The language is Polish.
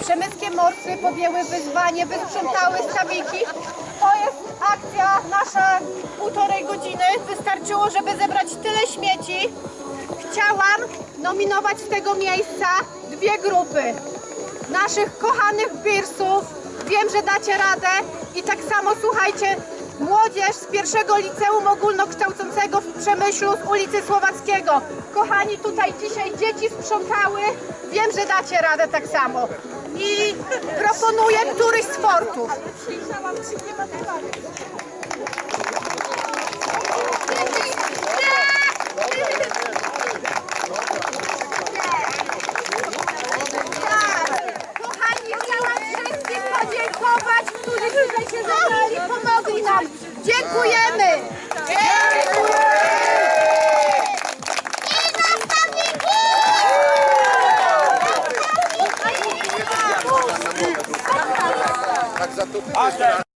Przemyskie Morsy podjęły wyzwanie, wysprzątały stawiki. To jest akcja nasza półtorej godziny. Wystarczyło, żeby zebrać tyle śmieci. Chciałam nominować z tego miejsca dwie grupy. Naszych kochanych Birsów. Wiem, że dacie radę. I tak samo słuchajcie, młodzież z pierwszego liceum ogólnokształcącego w Przemyślu z ulicy Słowackiego. Kochani, tutaj dzisiaj dzieci sprzątały. Wiem, że dacie radę tak samo. I proponuję któryś z sportów. Kochani, chciałam wszystkim podziękować, którzy tutaj się zebrali, Tak za to